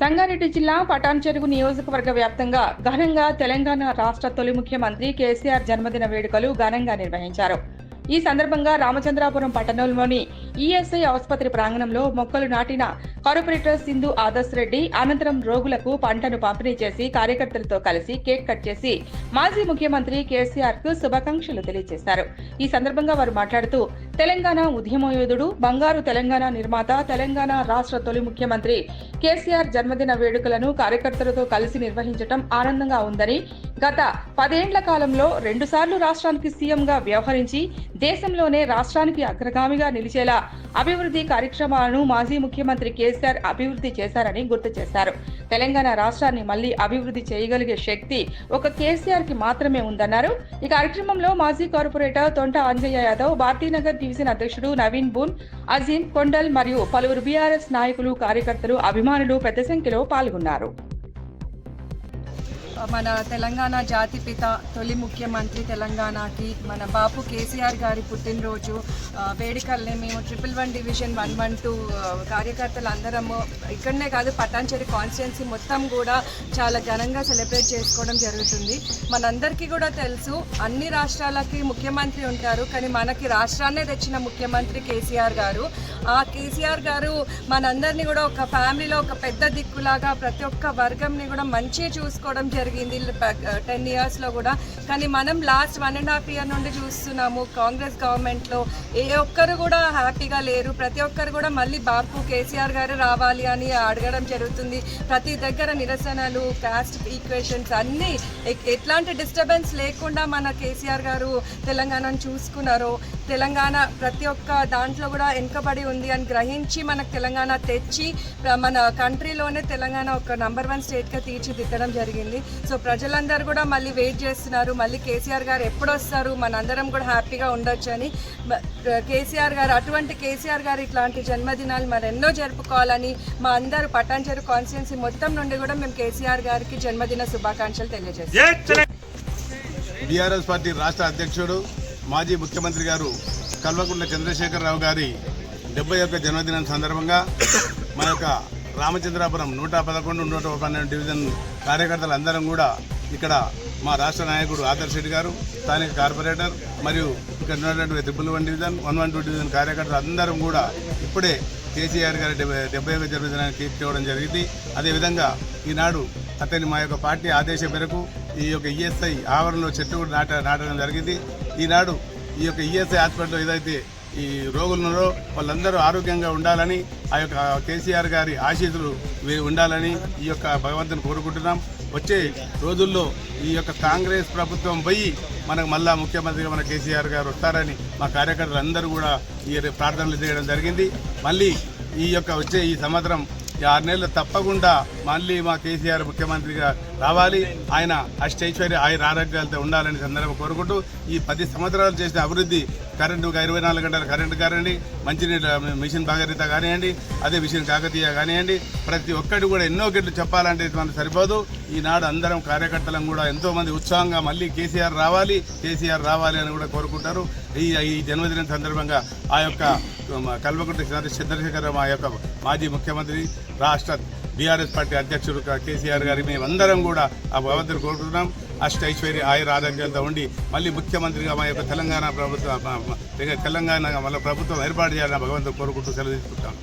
సంగారెడ్డి జిల్లా పటాన్చెరుగు నియోజకవర్గ వ్యాప్తంగా ఘనంగా తెలంగాణ రాష్ట్ర తొలి ముఖ్యమంత్రి కేసీఆర్ జన్మదిన వేడుకలు ఘనంగా నిర్వహించారు. ఈ సందర్భంగా రామచంద్రాపురం పట్టణంలోని ఈఎస్ఐ ఆసుపత్రి ప్రాంగణంలో మొక్కలు నాటిన కార్పొరేటర్ సింధు ఆదర్శ్ రెడ్డి అనంతరం రోగులకు పంటను పంపిణీ చేసి కార్యకర్తలతో కలిసి కేక్ కట్ చేసి మాజీ ముఖ్యమంత్రి కేసీఆర్కు శుభాకాంక్షలు తెలియజేశారు. ఈ సందర్భంగా వారు మాట్లాడుతూ తెలంగాణ ఉద్యమయోధుడు బంగారు తెలంగాణ నిర్మాత తెలంగాణ రాష్ట్ర తొలి ముఖ్యమంత్రి కేసీఆర్ జన్మదిన వేడుకలను కార్యకర్తలతో కలిసి నిర్వహించడం ఆనందంగా ఉందని గత పదేండ్ల కాలంలో రెండుసార్లు రాష్ట్రానికి సీఎంగా వ్యవహరించి దేశంలోనే రాష్ట్రానికి అగ్రగామిగా నిలిచేలా అభివృద్ధి కార్యక్రమాలను మాజీ ముఖ్యమంత్రి కేసీఆర్ అభివృద్ధి చేశారని గుర్తు చేశారు. తెలంగాణ రాష్ట్రాన్ని మళ్ళీ అభివృద్ధి చేయగలిగే శక్తి ఒక కేసీఆర్కి మాత్రమే ఉందన్నారు. ఈ కార్యక్రమంలో మాజీ కార్పొరేటర్ తొంట అంజయ్య యాదవ్ భారతీనగర్ డివిజన్ అధ్యక్షుడు నవీన్ బూన్ అజీం కొండల్ మరియు పలువురు బీఆర్ఎస్ నాయకులు కార్యకర్తలు అభిమానులు పెద్ద సంఖ్యలో పాల్గొన్నారు. మన తెలంగాణ జాతిపిత తొలి ముఖ్యమంత్రి తెలంగాణకి మన బాపు కేసీఆర్ గారి పుట్టినరోజు వేడుకల్ని మేము triple one division one one two కార్యకర్తలు అందరము ఇక్కడనే కాదు పటాన్చెరి కాన్స్టిట్యున్సీ మొత్తం కూడా చాలా ఘనంగా సెలబ్రేట్ చేసుకోవడం జరుగుతుంది. మనందరికీ కూడా తెలుసు అన్ని రాష్ట్రాలకి ముఖ్యమంత్రి ఉంటారు కానీ మనకి రాష్ట్రాన్నే తెచ్చిన ముఖ్యమంత్రి కేసీఆర్ గారు. ఆ కేసీఆర్ గారు మనందరినీ కూడా ఒక ఫ్యామిలీలో ఒక పెద్ద దిక్కులాగా ప్రతి ఒక్క వర్గంని కూడా మంచిగా చూసుకోవడం జరిగింది టెన్ ఇయర్స్లో కూడా. కానీ మనం last one and half year నుండి చూస్తున్నాము కాంగ్రెస్ గవర్నమెంట్లో ఏ ఒక్కరు కూడా హ్యాపీగా లేరు. ప్రతి ఒక్కరు కూడా మళ్ళీ బాపు కేసీఆర్ గారు రావాలి అని అడగడం జరుగుతుంది. ప్రతి దగ్గర నిరసనలు కాస్ట్ ఈక్వేషన్స్ అన్నీ ఎట్లాంటి డిస్టర్బెన్స్ లేకుండా మన కేసీఆర్ గారు తెలంగాణను చూసుకున్నారో తెలంగాణ ప్రతి ఒక్క దాంట్లో కూడా వెనుకబడి ఉంది అని గ్రహించి మనకు తెలంగాణ తెచ్చి మన కంట్రీలోనే తెలంగాణ ఒక నంబర్ వన్ స్టేట్గా తీర్చిదిద్దడం జరిగింది. సో ప్రజలందరూ కూడా మళ్ళీ వెయిట్ చేస్తున్నారు. మళ్ళీ కేసీఆర్ గారు ఎప్పుడు వస్తారు మనందరం కూడా హ్యాపీగా ఉండొచ్చు అని. మ- కేసీఆర్ గారు అటువంటి కేసీఆర్ గారు ఇట్లాంటి జన్మదినాలు మరెన్నో జరుపుకోవాలని మా అందరూ పటాన్చెరు కాన్స్టిట్యున్సీ మొత్తం నుండి కూడా మేము కేసీఆర్ గారికి జన్మదిన శుభాకాంక్షలు తెలియజేస్తాం. బీఆర్ఎస్ పార్టీ రాష్ట్ర అధ్యక్షుడు మాజీ ముఖ్యమంత్రి గారు కల్వకుంట్ల చంద్రశేఖరరావు గారి డెబ్బై ఒక్క జన్మదినం సందర్భంగా మన యొక్క రామచంద్రాపురం నూట పదకొండు నూట పన్నెండు డివిజన్ కార్యకర్తలు అందరం కూడా ఇక్కడ మా రాష్ట్ర నాయకుడు ఆదర్శ్ రెడ్డి గారు స్థానిక కార్పొరేటర్ మరియు ఇక్కడ ఉన్నటువంటి triple one division one one two division కార్యకర్తలు అందరం కూడా ఇప్పుడే కేసీఆర్ గారి డెబ్బై డెబ్బై ఒక జన్మదినాన్ని కేక్ చేయడం జరిగింది. అదేవిధంగా ఈనాడు అతని మా యొక్క పార్టీ ఆదేశం మేరకు ఈ యొక్క ఈఎస్ఐ ఆవరణలో చెట్టు కూడా నాట నాటడం జరిగింది. ఈనాడు ఈ యొక్క ఈఎస్ఐ హాస్పిటల్లో ఏదైతే ఈ రోగులున్నారో వాళ్ళందరూ ఆరోగ్యంగా ఉండాలని ఆ యొక్క కేసీఆర్ గారి ఆశీస్సులు ఉండాలని ఈ యొక్క భగవంతుని కోరుకుంటున్నాం. వచ్చే రోజుల్లో ఈ యొక్క కాంగ్రెస్ ప్రభుత్వం పోయి మనకు మళ్ళా ముఖ్యమంత్రిగా మన కేసీఆర్ గారు వస్తారని మా కార్యకర్తలు అందరూ కూడా ఈ ప్రార్థనలు చేయడం జరిగింది. మళ్ళీ ఈ యొక్క వచ్చే ఈ సంవత్సరం ఈ ఆరు నెలలు తప్పకుండా మళ్ళీ మా కేసీఆర్ ముఖ్యమంత్రిగా రావాలి. ఆయన అష్టైశ్వర్య ఆయన ఆరోగ్యాలతో ఉండాలని సందర్భం కోరుకుంటూ ఈ పది సంవత్సరాలు చేసిన అభివృద్ధి కరెంటు ఇరవై నాలుగు గంటల కరెంటు కానివ్వండి మంచినీళ్ళ మిషన్ భాగీరథ కానివ్వండి అదే మిషన్ కాకతీయ కానివ్వండి ప్రతి ఒక్కటి కూడా ఎన్నో గంటలు చెప్పాలంటే మనకు సరిపోదు. ఈనాడు అందరం కార్యకర్తలం కూడా ఎంతోమంది ఉత్సాహంగా మళ్ళీ కేసీఆర్ రావాలి కేసీఆర్ రావాలి అని కూడా కోరుకుంటారు. ఈ ఈ జన్మదినం సందర్భంగా ఆ యొక్క మా చంద్రశేఖర్ ఆ యొక్క మాజీ ముఖ్యమంత్రి రాష్ట్ర బీఆర్ఎస్ పార్టీ అధ్యక్షుడు కేసీఆర్ గారి మేమందరం కూడా ఆ భగవంతుని కోరుకుంటున్నాం. అష్టైశ్వర్య ఆయుర ఆరోగ్యంతో ఉండి మళ్ళీ ముఖ్యమంత్రిగా మా యొక్క తెలంగాణ ప్రభుత్వం తెలంగాణ మళ్ళీ ప్రభుత్వం ఏర్పాటు చేయాలని భగవంతుని కోరుకుంటూ సెలవు తీసుకుంటాం.